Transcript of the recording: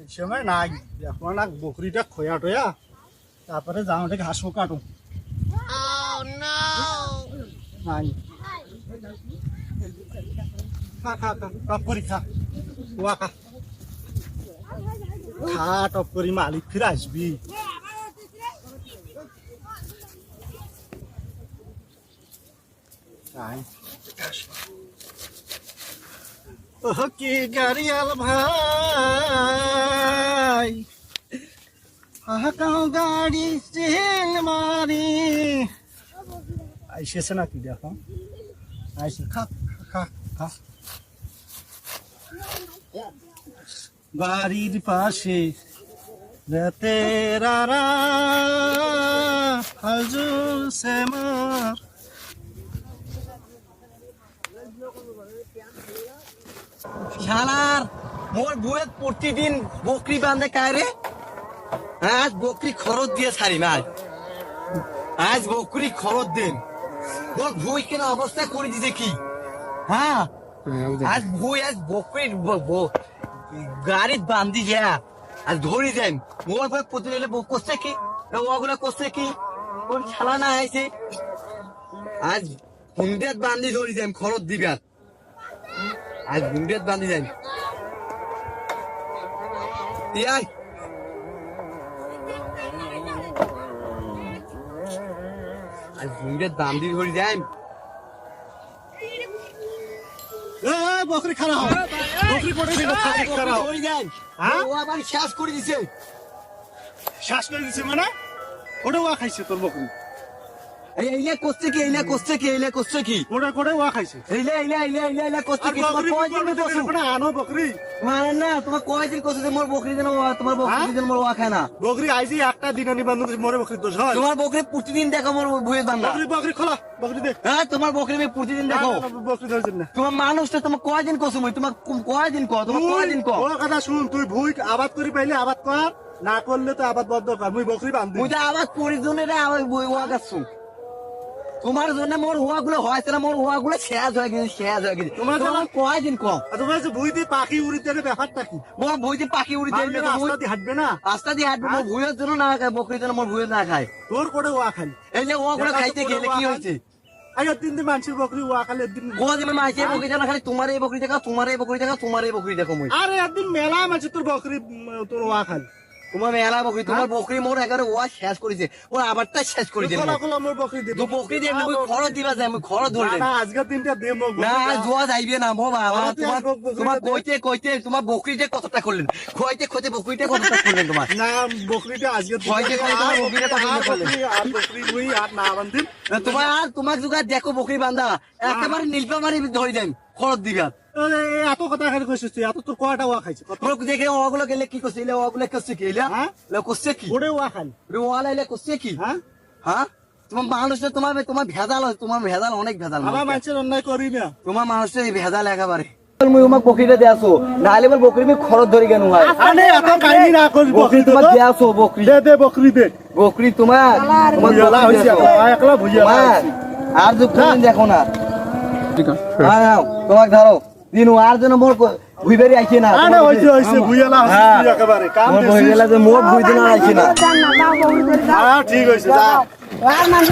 এই সময় নাই। এখন না বকরিটা খোয়া টোয়া। তারপরে যাওয়াটা ঘাসও কাটো। নাই। খা খা খা টপ করি খা। ওয়া খা। খা টপ করি মালিক ফিরে আসবি। নাই। ও কি গাড়িয়াল ভাই। আহাকাও গাড়ি চেল মারি। আইসেছে নাকি, দেখো। আইসে, খা খা খা। বাড়ির পাশে তেরা হাজুর সেমার শালার, মোর বুয়েত প্রতিদিন বকরি বাঁধে কায় রে আজ বকরি খরচ দিয়ে ছাড়ি না আজ। বকরি খরচ দিন। মোর ভুই কেন অবস্থা করে দিছে কি? হ্যাঁ? আজ ভুই আজ বকরি, ব- ব- গাড়িত বান্ধি যা। আজ ধরি যাই মোর ভাই প্রতিদিন করছে কি? ওগুলা করছে কি? ওর ছালা না আইছে। আজ হুন্ডেত বান্ধি ধরি যাই খরচ দিবাত আজ গুন্ডেত বান্ধি যাই ইয়াই আজ বান্ধি ধরি যাই এ বকরি খারা হয় বকরি পড়ে দিল খারা হয় হ্যাঁ? ও আবার শেষ করে দিছে। শ্বাস করে দিছে মানে? ওটা ওয়া খাইছে তোর বকরি। এইলে করছে কি এইলে করছে কি এইলে করছে কি করে ওয়া খাইছে এইলে এইলে এইলে এইলে এইলে করছে কি তোমার বকরি কয়দিন আনো বকরি মানে না তোমার কয়দিন করছে যে মোর বকরি যেন ও- তোমার বকরি হ্যাঁ? যেন মোর ওয়া খায় না বকরি আইজি একটা দিন আনি বান্ধব মরে বকরি দোষ হয় তোমার বকরি প্রতিদিন দেখো মোর ভুয়ে বান্ধা বকরি বকরি খোলা বকরি দে হ্যাঁ তোমার বকরি আমি প্রতিদিন দেখো না, না, বকরি ধরছেন না তোমার মানুষটা তোমার কয়দিন কছো মুই তোমার কয়দিন ক তোমার কয়দিন ক কথা শুন তুই ভুই আবাদ করি পাইলে আবাদ কর না করলে তো আবাদ বদ্ধ কর মুই বকরি বান্ধি মুই তো আবার পরিজনের আবার বই ওয়া গাছছু তোমার জন্য মোর হওয়া গুলো হয়েছে না মোর হওয়া গুলো শেষ হয়ে গেছে শেষ হয়ে গেছে। তোমার তোমার যেমন- কয়দিন কম? তোমার ভুই দিয়ে পাখি উড়ি দেবে ব্যাপারটা কি? মোর বইতে পাখি উড়ি দিয়ে রাস্তা দিয়ে হাঁটবে না? রাস্তা দিয়ে হাঁটবে মোর ভুয়ের জন্য না খায় বকরির জন্য মোর ভুয়ে না খায়। তোর করে ওয়া খালি। এই যে ওয়া গুলো খাইতে গেলে কি। হয়েছে? আগে তিন দিন মানুষের বকরি ওয়া খালি একদিন কোন দিন মাইছে বকরি জানা খালি তোমার এই বকরি দেখা তোমার এই বকরি দেখা তোমার এই বকরি দেখো মুই। আরে একদিন মেলা মাঝে তোর বকরি তোর ওয়া খালি। তোমার মেলা বকরি তোমার বকরি মোর এগারে ওয়া শেষ করেছে। ওর আবারটা শেষ করে দিল খোলা খোলা মোর বকরি দে তো বকরি দিয়ে মুই খরচ দিবা যায় মুই খরচ ধরলে। না আজকের দিনটা দে মোক না জোয়া যাইবে না মো বাবা। তোমার তোমার কইতে কইতে তোমার বকরিতে কতটা করলেন। কইতে কইতে বকরিতে কতটা করলেন তোমার? না বকরিটা আজকে ভয়তে খালি তোমার বকরিটা পছন্দ করলে। আর বকরি মুই আর না বান্ধিম। না, তোমার আর তোমার যুগার দেখো বকরি বান্ধা। একেবারে নীলপা মারি ধরে দেন খরচ দিবা। এত কথা এখানে কইছিস তুই? এত তোর কয়টা ওয়া খাইছে? কত? তোর দেখে ওগুলো গেলে কি করছে? এলে ওগুলো করছে কি? এলে হ্যাঁ? করছে কি? ওরে ওয়া খালি ওয়ালা এলে করছে কি? হ্যাঁ? হ্যাঁ? তোমার মানুষটা তোমার তোমার ভেজাল তোমার ভেজাল অনেক ভেজাল আমার মানুষের। অন্যায় করি না। তোমার মানুষটা এই ভেজাল একেবারে। মুই তোমাক বকরিটা দেয়াছো নাহলে বল বকরি আমি খরচ ধরে কেন হয়? আরে এত কাহিনী না করিস বকরি তোমার দেয়াছো বকরি দে দে বকরি দে। বকরি তোমার তোমার হইছে একলা। আর কোনদিন দেখো না। হ্যাঁ তোমাক ধরো। দিনু আর যেন মোর ভুই বেরি আইছে না আরে হইছে হইছে ভুইয়ালা হইছে হ্যাঁ। একেবারে কাম মোর ভুই যে মোর ভুই দিন আইছে না হ্যাঁ ঠিক হইছে যা আর মানুষ